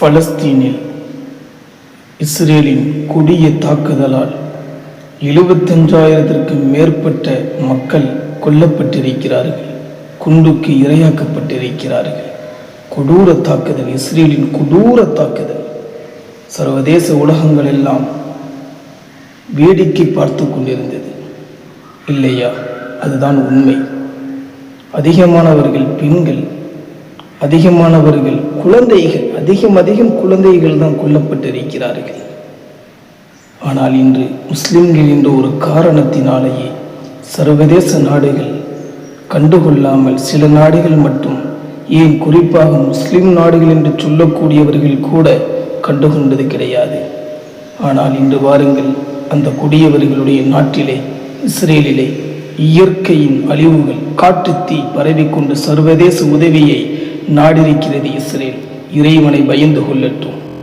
பலஸ்தீனில் இஸ்ரேலின் கொடிய தாக்குதலால் எழுபத்தஞ்சாயிரத்திற்கும் மேற்பட்ட மக்கள் கொல்லப்பட்டிருக்கிறார்கள் குண்டுக்கு இரையாக்கப்பட்டிருக்கிறார்கள். கொடூர தாக்குதல் இஸ்ரேலின் கொடூர தாக்குதல். சர்வதேச உலகங்கள் எல்லாம் வேடிக்கை பார்த்து கொண்டிருந்தது. இல்லையா? அதுதான் உண்மை. அதிகமானவர்கள் பெண்கள் அதிகமானவர்கள் குழந்தைகள் அதிகம் அதிகம் குழந்தைகள் தான் கொல்லப்பட்டிருக்கிறார்கள். ஆனால் இன்று முஸ்லிம்கள் என்ற ஒரு காரணத்தினாலேயே சர்வதேச நாடுகள் கண்டுகொள்ளாமல் சில நாடுகள் மட்டும் ஏன் குறிப்பாக முஸ்லிம் நாடுகள் என்று சொல்லக்கூடியவர்கள் கூட கண்டுகொண்டது கிடையாது. ஆனால் இன்று வாருங்கள் அந்த கொடியவர்களுடைய நாட்டிலே இஸ்ரேலிலே இயற்கையின் அழிவுகள் காட்டுத்தீ பரவிக்கொண்டு சர்வதேச உதவியை நாடிருக்கிறது இஸ்ரேல். இறைவனை பயந்து கொள்ளட்டும்.